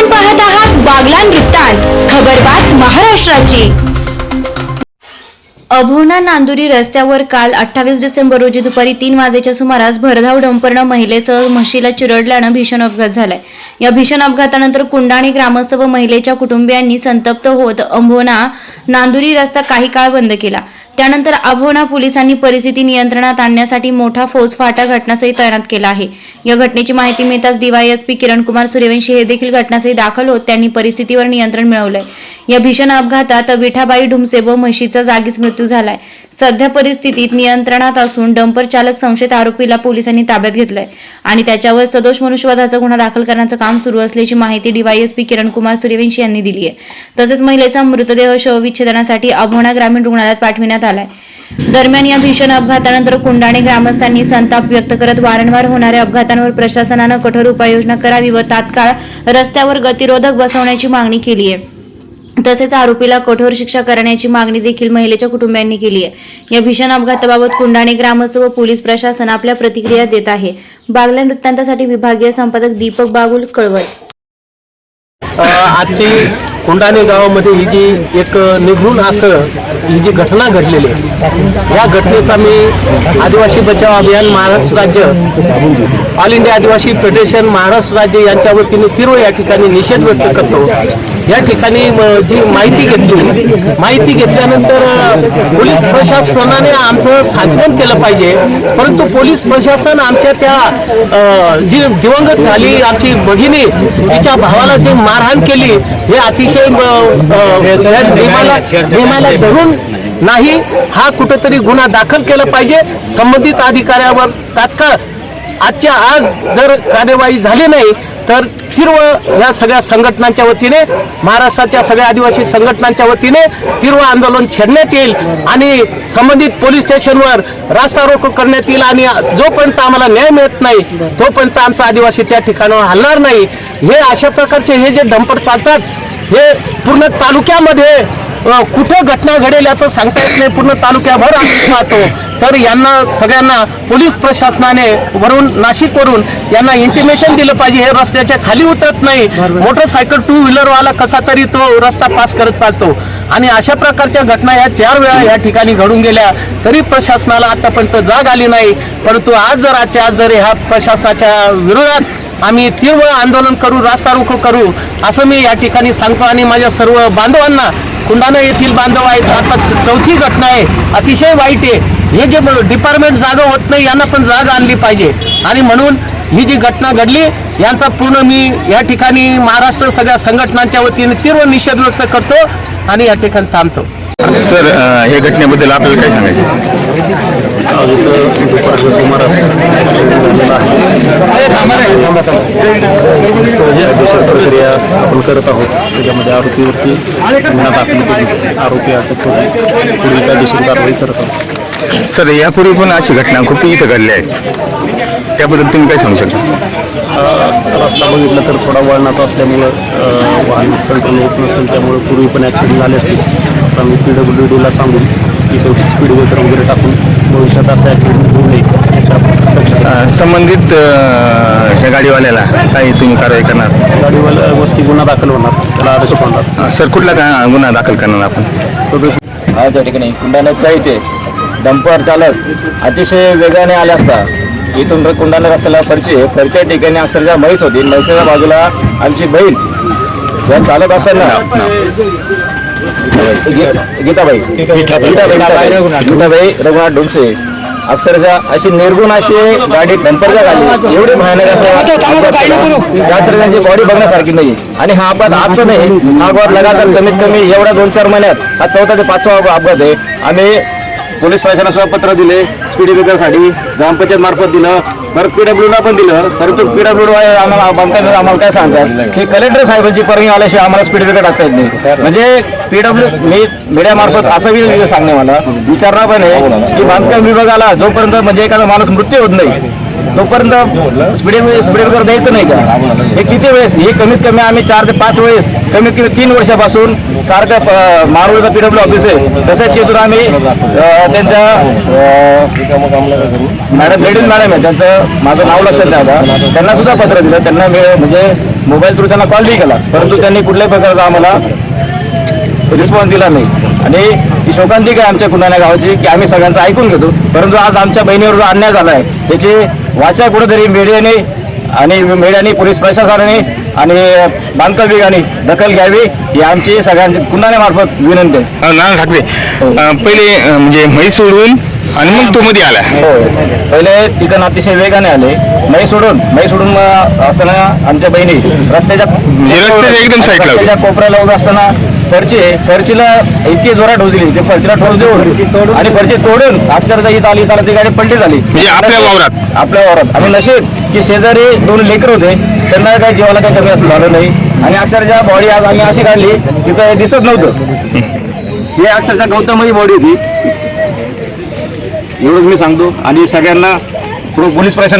आपण पाहत आहात बागलान वृत्तांत खबरबात महाराष्ट्राची. अभोणा नांदुरी रस्त्यावर काल अठ्ठावीस डिसेंबर रोजी दुपारी तीन वाजेच्या सुमारास भरधाव डंपरनं महिलेसह म्हशीला चिरडल्यानं भीषण अपघात झालाय. या भीषण अपघातानंतर कुंडाणी ग्रामस्थ व महिलेच्या कुटुंबियांनी संतप्त होत अंभोणा नांदुरी रस्ता काही काळ बंद केला. त्यानंतर अभोणा पोलिसांनी परिस्थिती नियंत्रणात आणण्यासाठी मोठा फौजफाटा घटनास्थळी तैनात केला आहे. या घटनेची माहिती मिळताच डीवायएसपी किरण कुमार सूर्यवंशी हे देखील घटनास्थळी दाखल होत त्यांनी परिस्थितीवर नियंत्रण मिळवलंय. या भीषण अपघातात विठाबाई ढुमसे व म्हशीचा जागीच मृत्यू झालाय. सध्या परिस्थितीत नियंत्रणात असून डंपर चालक संशयित आरोपीला पोलिसांनी ताब्यात घेतलंय. आणि त्याच्यावर सदोष मनुष्यवादाचा गुन्हा दाखल करण्याचं काम सुरू असल्याची माहिती डीवायएसपी किरण कुमार सूर्यवंशी यांनी दिली आहे. तसेच महिलेचा मृतदेह शवविच्छेदनासाठी अभोणा ग्रामीण रुग्णालयात पाठविण्यात आलाय. दरम्यान या भीषण अपघातानंतर कुंडाणे ग्रामस्थांनी संताप व्यक्त करत वारंवार होणाऱ्या अपघातांवर प्रशासनानं कठोर उपाययोजना करावी व तात्काळ रस्त्यावर गतिरोधक बसवण्याची मागणी केली आहे. तसेच आरोपीला कठोर शिक्षा करण्याची मागणी देखील महिलेच्या कुटुंबियांनी केली आहे. या भीषण अपघाताबाबत कुंडाणे ग्रामस्थ व पोलीस प्रशासन आपल्या प्रतिक्रिया देत आहे. बागल्या वृत्तांतासाठी विभागीय संपादक दीपक बागुल कळवळ. आजची कोंडाणे गावामध्ये ही जी एक निघून असं ही जी घटना घडलेली आहे या घटनेचा मी आदिवासी बचाव अभियान महाराष्ट्र राज्य all India Adivasi federation Maharashtra राज्य यांच्या वतीने तीव्र या ठिकाणी निषेध व्यक्त करतो. या ठिकाणी जी माहिती घेतली माहिती घेतल्यानंतर पोलीस प्रशासनाने आमचं सांत्वन केलं पाहिजे. परंतु पोलीस प्रशासन आमच्या त्या जी दिवंगत झाली आमची भगिनी तिच्या भावाला जे मारहाण केली हे अतिशय धरून नाही हा कुठंतरी गुन्हा दाखल केला पाहिजे. संबंधित अधिकाऱ्यावर तात्काळ आजच्या आज जर कार्यवाही झाली नाही तर तीव्र या सगळ्या संघटनांच्या वतीने महाराष्ट्राच्या सगळ्या आदिवासी संघटनांच्या वतीने तीव्र आंदोलन छेडण्यात येईल आणि संबंधित पोलीस स्टेशनवर रास्ता रोको करण्यात येईल आणि जोपर्यंत आम्हाला न्याय मिळत नाही तोपर्यंत आमचा आदिवासी त्या ठिकाणावर हलणार नाही. हे अशा प्रकारचे हे जे डंपर चालतात हे पूर्ण तालुक्यामध्ये कुठं घटना घडेल याचं सांगता येत नाही. पूर्ण तालुक्याभर आम्ही पाहतो. तर यांना सगळ्यांना पोलीस प्रशासनाने वरून नाशिकवरून यांना इंटिमेशन दिलं पाहिजे. हे रस्त्याच्या खाली उतरत नाही. मोटरसायकल टू व्हीलरवाला कसा तरी तो रस्ता पास करत चालतो. आणि अशा प्रकारच्या घटना या चार वेळा या ठिकाणी घडून गेल्या. तरी प्रशासनाला आतापर्यंत जाग आली नाही. परंतु आज जर आजच्या आज जर ह्या प्रशासनाच्या विरोधात आम्ही तीव्र आंदोलन करू रास्ता रोको करू असं मी या ठिकाणी सांगतो. आणि माझ्या सर्व बांधवांना कुंडाणा येथील बांधव आहेत. आता चौथी घटना आहे. अतिशय वाईट आहे. हे जे डिपार्टमेंट जागा होत नाही यांना पण जागा आणली पाहिजे. आणि म्हणून ही जी घटना घडली यांचा पूर्ण मी या ठिकाणी महाराष्ट्र सगळ्या संघटनांच्या वतीने तीव्र निषेध व्यक्त करतो आणि या ठिकाणी थांबतो. सर या घटनेबद्दल आपल्याला काय सांगायचं? प्रक्रिया आपण करत आहोत. त्याच्यामध्ये आरोपीवरती गुन्हा दाखल करून आरोपी अटक करून पुढील कायदेशीर कारवाई करत आहोत. सर यापूर्वी पण अशी घटना खूप इथं घडल्या आहेत त्याबद्दल तुम्ही काय सांगू शकता? रस्ता बघितला तर थोडा वळणाचा असल्यामुळं वाहन कंट्रोल होत नसेल त्यामुळे पूर्वी पण ॲक्सिडेंट झाले असतील. तर आम्ही पी डब्ल्यू डीला सांगून इथं स्पीड ब्रेकर वगैरे टाकून भविष्यात असं ॲक्सिडेंट होऊ नये संबंधित गाडीवाल्याला काही तुम्ही कारवाई करणार? गाडीवाल्यावरती गुन्हा दाखल होणार. त्याला आदेश होणार. सर कुठला का गुन्हा दाखल करणार आपण? सदस्य आज या ठिकाणी कुंडाण्याच्या इथे? डंपर चालक अतिशय वेगाने आले असता. इथून र- कुंडाणा रस्त्याला फरची फरच्या ठिकाणी अक्षरशः म्हैस होती. म्हैसाच्या बाजूला आमची बहीण या चालत असताना गीताबाई. गीताबाई. गीताबाई. रघुनाथ. डोमसे अक्षरशः अशी निर्गुण अशी गाडी डंपरच्या गाडी एवढी भयानक सर्वांची बॉडी बघण्यासारखी नाही. आणि हा अपघात आजचा नाही हा अपघात लगातार कमीत कमी एवढ्या दोन चार महिन्यात. हा चौथा ते पाचवा अपघात आहे. आम्ही पोलीस प्रशासनाला पत्र दिले. स्पीड ब्रेकरसाठी ग्रामपंचायत मार्फत दिलं. परत पीडब्ल्यूला पण दिलं. परंतु पीडब्ल्यू आम्हाला बांधकाम आम्हाला काय सांगतात? की कलेक्टर साहेबांची परवानगी आल्याशिवाय आम्हाला स्पीड ब्रेकर टाकता येत नाही. म्हणजे पीडब्ल्यू मी मीडिया मार्फत असं सांगणे मला. विचारणार पण आहे की बांधकाम विभागाला जोपर्यंत म्हणजे एखादा माणूस मृत्यू होत नाही तोपर्यंत स्पीड स्पीड द्यायचं नाही का? हे किती वेळेस? हे कमीत कमी आम्ही चार ते पाच वेळेस कमीत कमी तीन वर्षापासून सारखं प- मारुळचा पीडब्ल्यू ऑफिस आहे. तसंच तिथून आम्ही त्यांच्या मॅडम लेडीज मॅडम आहे. त्यांचं माझं नाव लक्षात द्या आता. त्यांना सुद्धा पत्र दिलं. त्यांना म्हणजे मोबाईल थ्रू त्यांना कॉल नाही केला. परंतु त्यांनी कुठल्याही प्रकारचा आम्हाला रिस्पॉन्स दिला नाही. आणि ही शोकांतिक आहे आमच्या कुंडाण्या गावाची की आम्ही सगळ्यांचं ऐकून घेतो. परंतु आज आमच्या बहिणीवर जो अन्याय झाला आहे त्याची वाचा कुठेतरी मीडियाने आणि मीडियाने पोलीस प्रशासनाने आणि बांधकाम विभागाने दखल घ्यावी ही आमची सगळ्यांची कुंडाण्यामार्फत विनंती आहे. नाना ठाकरे पहिले म्हणजे म्हैस सोडून आणि मग तो मध्ये आला. हो पहिले तिथं अतिशय वेगाने आले. मै सोडून मै सोडून असताना आमच्या बहिणी रस्त्याच्या एकदम. रस्त्याच्या कोपऱ्याला उभं असताना फरची फरचीला इतकी जोरात ठोस दिली. ते फरचीला ठोस देऊन आणि फरची तोडून अक्षरशः इथं आली तर ती गाडी पलटी झाली. म्हणजे आपल्या वावरात? आपल्या वावरात. आणि नशीब की शेजारी दोन लेकर होते त्यांना काही जीवाला काही कमी असं झालं नाही. आणि अक्षरशः बॉडी आज आम्ही अशी काढली तिथं दिसत नव्हतं. हे अक्षरशः गौतमची बॉडी होती. एवढंच मी सांगतो. आणि सगळ्यांना पुढं पोलीस प्रशासन